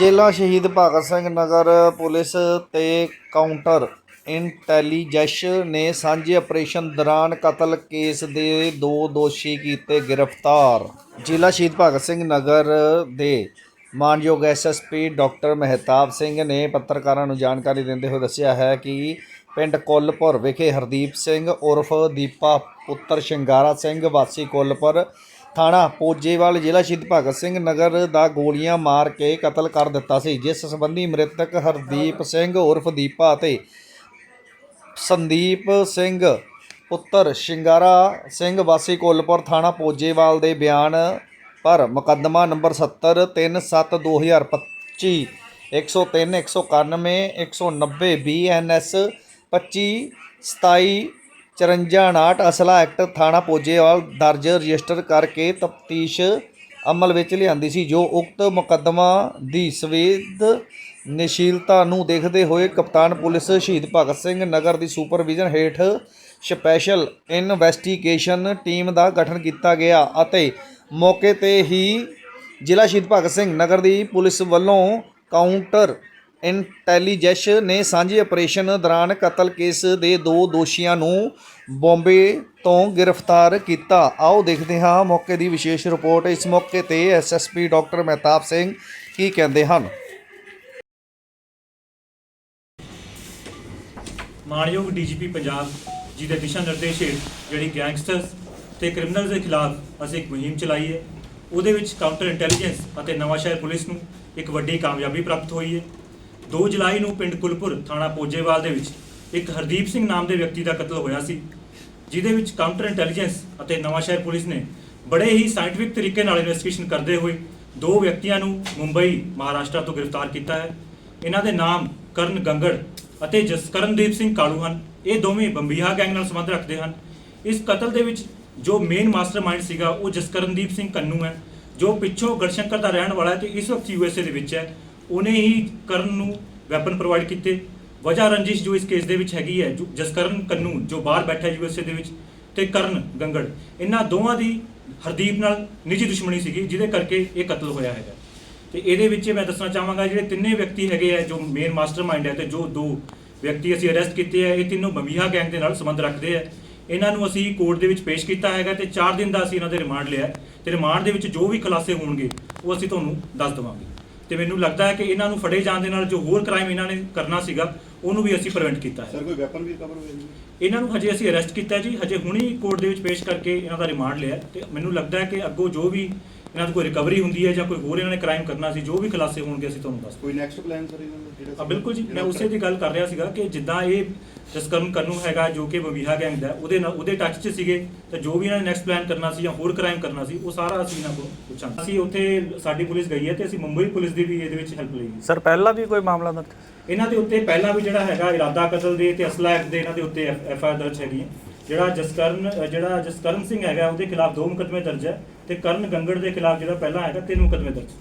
ਜ਼ਿਲ੍ਹਾ ਸ਼ਹੀਦ ਭਗਤ ਸਿੰਘ ਨਗਰ ਪੁਲਿਸ ਤੇ counter intelligence ਨੇ ਸਾਂਝੇ ਆਪਰੇਸ਼ਨ ਦੌਰਾਨ ਕਤਲ ਕੇਸ ਦੇ ਦੋ ਦੋਸ਼ੀ ਕੀਤੇ ਗ੍ਰਿਫਤਾਰ। ਜ਼ਿਲ੍ਹਾ ਸ਼ਹੀਦ ਭਗਤ ਸਿੰਘ ਨਗਰ ਦੇ ਮਾਨਯੋਗ ਐਸਐਸਪੀ ਡਾਕਟਰ ਮਹਿਤਾਬ ਸਿੰਘ ਨੇ ਪੱਤਰਕਾਰਾਂ ਨੂੰ ਜਾਣਕਾਰੀ ਦਿੰਦੇ ਹੋਏ ਦੱਸਿਆ ਹੈ ਕਿ ਪਿੰਡ ਕੋਲਪੁਰ ਵਿਖੇ ਹਰਦੀਪ ਸਿੰਘ ਉਰਫ ਦੀਪਾ ਪੁੱਤਰ ਸ਼ਿੰਗਾਰਾ ਸਿੰਘ ਵਾਸੀ ਕੋਲਪੁਰ ਥਾਣਾ ਪੋਜੇਵਾਲ ਜ਼ਿਲ੍ਹਾ ਸ਼ਹੀਦ ਭਗਤ ਸਿੰਘ ਨਗਰ ਦਾ ਗੋਲੀਆਂ ਮਾਰ ਕੇ ਕਤਲ ਕਰ ਦਿੱਤਾ ਸੀ, ਜਿਸ ਸੰਬੰਧੀ ਮ੍ਰਿਤਕ ਹਰਦੀਪ ਸਿੰਘ ਉਰਫ ਦੀਪਾ ਅਤੇ ਸੰਦੀਪ ਸਿੰਘ ਪੁੱਤਰ ਸ਼ਿੰਗਾਰਾ ਸਿੰਘ ਵਾਸੀ ਕੋਲਪੁਰ ਥਾਣਾ ਪੋਜੇਵਾਲ ਦੇ ਬਿਆਨ ਪਰ ਮੁਕੱਦਮਾ ਨੰਬਰ 70 37 2025 103 191 190 ਬੀਐਨਐਸ 25 27 54 ਅਸਲਾ ਐਕਟ ਥਾਣਾ ਪੋਜੇਵਾਲ ਦਰਜ ਰਜਿਸਟਰ ਕਰਕੇ ਤਫਤੀਸ਼ ਅਮਲ ਵਿੱਚ ਲਿਆਂਦੀ ਸੀ, ਜੋ ਉਕਤ ਮੁਕੱਦਮਾ ਦੀ ਸਵੇਦ ਨਿਸ਼ੀਲਤਾ ਨੂੰ ਦੇਖਦੇ ਹੋਏ ਕਪਤਾਨ ਪੁਲਿਸ ਸ਼ਹੀਦ ਭਗਤ ਸਿੰਘ ਨਗਰ ਦੀ ਸੁਪਰਵਿਜ਼ਨ ਹੇਠ ਸਪੈਸ਼ਲ ਇਨਵੈਸਟੀਗੇਸ਼ਨ ਟੀਮ ਦਾ ਗਠਨ ਕੀਤਾ ਗਿਆ ਅਤੇ ਮੌਕੇ ਤੇ ਹੀ ਜ਼ਿਲ੍ਹਾ ਸ਼ਹੀਦ ਭਗਤ ਸਿੰਘ ਨਗਰ ਦੀ ਪੁਲਿਸ ਵੱਲੋਂ ਕਾਊਂਟਰ ਇੰਟੈਲੀਜੈਂਸ ਨੇ ਸਾਂਝੇ ਆਪਰੇਸ਼ਨ ਦੌਰਾਨ ਕਤਲ ਕੇਸ ਦੇ ਦੋ ਦੋਸ਼ੀਆਂ ਨੂੰ ਬੰਬੇ ਤੋਂ ਗ੍ਰਿਫਤਾਰ ਕੀਤਾ। ਆਓ ਦੇਖਦੇ ਹਾਂ ਮੌਕੇ ਦੀ ਵਿਸ਼ੇਸ਼ ਰਿਪੋਰਟ। ਇਸ ਮੌਕੇ ਤੇ ਐਸਐਸਪੀ ਡਾਕਟਰ ਮਹਿਤਾਬ ਸਿੰਘ ਕੀ ਕਹਿੰਦੇ ਹਨ? ਮਾਣਯੋਗ ਡੀਜੀਪੀ ਪੰਜਾਬ ਜੀ ਦੇ ਦਿਸ਼ਾ ਨਿਰਦੇਸ਼ ਹੇਠ ਜਿਹੜੀ ਗੈਂਗਸਟਰਸ ਤੇ ਕ੍ਰਿਮੀਨਲਸ ਦੇ ਖਿਲਾਫ ਅਸੀਂ ਇੱਕ ਮੁਹਿੰਮ ਚਲਾਈ ਹੈ। ਉਹਦੇ ਵਿੱਚ ਕਾਊਂਟਰ ਇੰਟੈਲੀਜੈਂਸ ਅਤੇ ਨਵਾਂਸ਼ਹਿਰ ਪੁਲਿਸ ਨੂੰ ਇੱਕ ਵੱਡੀ ਕਾਮਯਾਬੀ ਪ੍ਰਾਪਤ ਹੋਈ ਹੈ। 2 ਜੁਲਾਈ ਨੂੰ ਪਿੰਡ ਕੁਲਪੁਰ ਥਾਣਾ ਪੋਜੇਵਾਲ ਦੇ ਵਿੱਚ ਇੱਕ ਹਰਦੀਪ ਸਿੰਘ ਨਾਮ ਦੇ ਵਿਅਕਤੀ ਦਾ ਕਤਲ ਹੋਇਆ ਸੀ, ਜਿਹਦੇ ਵਿੱਚ ਕਾਊਂਟਰ ਇੰਟੈਲੀਜੈਂਸ ਅਤੇ ਨਵਾਂਸ਼ਹਿਰ ਪੁਲਿਸ ਨੇ ਬੜੇ ਹੀ ਸਾਇੰਟਿਫਿਕ ਤਰੀਕੇ ਨਾਲ ਇਨਵੈਸਟੀਗੇਸ਼ਨ ਕਰਦੇ ਹੋਏ ਦੋ ਵਿਅਕਤੀਆਂ ਨੂੰ ਮੁੰਬਈ, ਮਹਾਰਾਸ਼ਟਰ ਤੋਂ ਗ੍ਰਿਫਤਾਰ ਕੀਤਾ ਹੈ। ਇਹਨਾਂ ਦੇ ਨਾਮ ਕਰਨ ਗੰਗੜ ਅਤੇ ਜਸਕਰਨਦੀਪ ਸਿੰਘ ਕਾਲੂ ਹਨ। ਇਹ ਦੋਵੇਂ ਬੰਬੀਹਾ ਗੈਂਗ ਨਾਲ ਸੰਬੰਧ ਰੱਖਦੇ ਹਨ। ਇਸ ਕਤਲ ਦੇ ਵਿੱਚ ਜੋ ਮੇਨ ਮਾਸਟਰਮਾਈਂਡ ਸੀਗਾ, ਉਹ ਜਸਕਰਨਦੀਪ ਸਿੰਘ ਕੰਨੂ ਹੈ, ਜੋ ਪਿੱਛੋਂ ਗੜਸ਼ੰਕਰ ਦਾ ਰਹਿਣ ਵਾਲਾ ਹੈ ਤੇ ਇਸ ਵਕਤ ਯੂਐਸਏ ਦੇ ਵਿੱਚ ਹੈ। ਉਹਨੇ ਹੀ ਕਰਨ ਨੂੰ ਵੈਪਨ ਪ੍ਰੋਵਾਈਡ ਕੀਤੇ। ਵਜ੍ਹਾ ਰੰਜਿਸ਼ ਜੋ ਇਸ ਕੇਸ ਦੇ ਵਿੱਚ ਹੈਗੀ ਹੈ, ਜੋ ਜਸਕਰਨ ਕੰਨੂ, ਜੋ ਬਾਹਰ ਬੈਠਾ ਯੂਐਸਏ ਦੇ ਵਿੱਚ, ਤੇ ਕਰਨ ਗੰਗੜ। ਇਹਨਾਂ ਦੋਵਾਂ ਦੀ ਹਰਦੀਪ ਨਾਲ ਨਿੱਜੀ ਦੁਸ਼ਮਣੀ ਸੀਗੀ, ਜਿਹਦੇ ਕਰਕੇ ਇਹ ਕਤਲ ਹੋਇਆ ਹੈਗਾ। ਤੇ ਇਹਦੇ ਵਿੱਚ ਮੈਂ ਦੱਸਣਾ ਚਾਹਾਂਗਾ, ਜਿਹੜੇ ਤਿੰਨੇ ਵਿਅਕਤੀ ਹੈਗੇ ਆ, ਜੋ ਮੇਨ ਮਾਸਟਰਮਾਈਂਡ ਹੈ ਤੇ ਜੋ ਦੋ ਵਿਅਕਤੀ ਅਸੀਂ ਅਰੈਸਟ ਕੀਤੇ ਆ, ਇਹ ਤਿੰਨੋਂ ਬੰਬੀਹਾ ਗੈਂਗ ਦੇ ਨਾਲ ਸੰਬੰਧ ਰੱਖਦੇ ਆ। ਇਹਨਾਂ ਨੂੰ ਅਸੀਂ ਕੋਰਟ ਦੇ ਵਿੱਚ ਪੇਸ਼ ਕੀਤਾ ਹੈਗਾ ਤੇ 4 ਦਿਨ ਦਾ ਅਸੀਂ ਇਹਨਾਂ ਦੇ ਰਿਮਾਂਡ ਲਿਆ। ਹੈ ਤੇ ਰਿਮਾਂਡ ਦੇ ਵਿੱਚ ਜੋ ਵੀ ਖੁਲਾਸੇ ਹੋਣਗੇ, ਉਹ ਅਸੀਂ ਤੁਹਾਨੂੰ ਦੱਸ ਦੇਵਾਂਗੇ। ਤੇ ਮੈਨੂੰ ਲੱਗਦਾ ਹੈ ਕਿ ਇਹਨਾਂ ਨੂੰ ਫੜੇ ਜਾਣ ਦੇ ਨਾਲ ਜੋ ਹੋਰ ਕ੍ਰਾਈਮ ਇਹਨਾਂ ਨੇ ਕਰਨਾ ਸੀਗਾ ਉਹਨੂੰ ਵੀ ਅਸੀਂ ਪ੍ਰੀਵੈਂਟ ਕੀਤਾ ਹੈ। ਸਰ ਕੋਈ ਵੈਪਨ ਵੀ ਕਵਰ ਹੋਇਆ ਜੀ? ਇਹਨਾਂ ਨੂੰ ਹਜੇ ਅਸੀਂ ਅਰੈਸਟ ਕੀਤਾ ਜੀ। ਹਜੇ ਹੁਣੀ ਕੋਰਟ ਦੇ ਵਿੱਚ ਪੇਸ਼ ਕਰਕੇ ਇਹਨਾਂ ਦਾ ਰਿਮਾਂਡ ਲਿਆ ਹੈ ਤੇ ਮੈਨੂੰ ਲੱਗਦਾ ਹੈ ਕਿ ਅੱਗੋਂ ਜੋ ਵੀ ਇਹਨਾਂ ਦੀ ਕੋਈ ਰਿਕਵਰੀ ਹੁੰਦੀ ਹੈ ਜਾਂ ਕੋਈ ਹੋਰ ਇਹਨਾਂ ਨੇ ਕ੍ਰਾਈਮ ਕਰਨਾ ਸੀ ਜੋ ਵੀ ਖੁਲਾਸੇ ਹੋਣਗੇ ਅਸੀਂ ਤੁਹਾਨੂੰ ਦੱਸ ਕੋਈ ਨੈਕਸਟ ਪਲਾਨ ਸਰ ਇਹਨਾਂ ਦਾ ਜਿਹੜਾ ਆ ਬਿਲਕੁਲ ਜੀ ਮੈਂ ਉਸੇ ਦੀ ਗੱਲ ਕਰ ਰਿਹਾ ਸੀਗਾ ਕਿ ਜਿੱਦਾਂ ਇਹ ਜਸਕਰਨ ਕੰਨੂ ਹੈਗਾ ਜੋ ਕਿ ਬਬੀਹਾ ਗੈਂਗ ਦਾ ਹੈ, ਉਹਦੇ ਨਾਲ ਉਹਦੇ ਟੱਚ 'ਚ ਸੀਗੇ ਤੇ ਜੋ ਵੀ ਇਹਨਾਂ ਨੇ ਨੈਕਸਟ ਪਲਾਨ ਕਰਨਾ ਸੀ ਜਾਂ ਹੋਰ ਕ੍ਰਾਈਮ ਕਰਨਾ ਸੀ ਉਹ ਸਾਰਾ ਅਸੀਂ ਇਹਨਾਂ ਕੋਲ ਪੁੱਛਾਂਗੇ। ਅਸੀਂ ਉੱਥੇ ਸਾਡੀ ਪੁਲਿਸ ਗਈ ਹੈ ਤੇ ਅਸੀਂ ਮੁੰਬਈ ਪੁਲਿਸ ਦੀ ਵੀ ਇਹਦੇ ਵਿੱਚ ਹੈਲਪ ਲਈ ਹੈ। ਸਰ ਪਹਿਲਾਂ ਵੀ ਕੋਈ ਮਾਮਲਾ ਦਰਜ? ਇਹਨਾਂ ਦੇ ਉੱਤੇ ਪਹਿਲਾਂ ਵੀ ਜਿਹੜਾ ਹੈਗਾ ਇਰਾਦਾ ਕਤਲ ਦੇ ਤੇ ਅਸਲਾ ਐਕਟ ਦੇ ਇਹਨਾਂ ਦੇ ਉੱਤੇ ਐਫ ਆਈ ਆਰ ਦਰਜ ਹੈਗੀ ਹੈ। ਜਿਹੜਾ ਜਸਕਰਨ ਅ, ਜਿਹੜਾ ਜਸਕਰਨ ਸਿੰਘ ਹੈਗਾ ਉਹਦੇ ਖਿਲਾਫ ਦੋ ਮੁਕੱਦਮੇ ਦਰਜ ਹੈ। ਤੇ ਕਰਨ ਗੰਗੜ ਦੇ ਖਿਲਾਫ ਜਿਹੜਾ ਪਹਿਲਾਂ ਹੈਗਾ ਤਿੰਨ ਮੁਕੱਦਮੇ ਦਰਜ।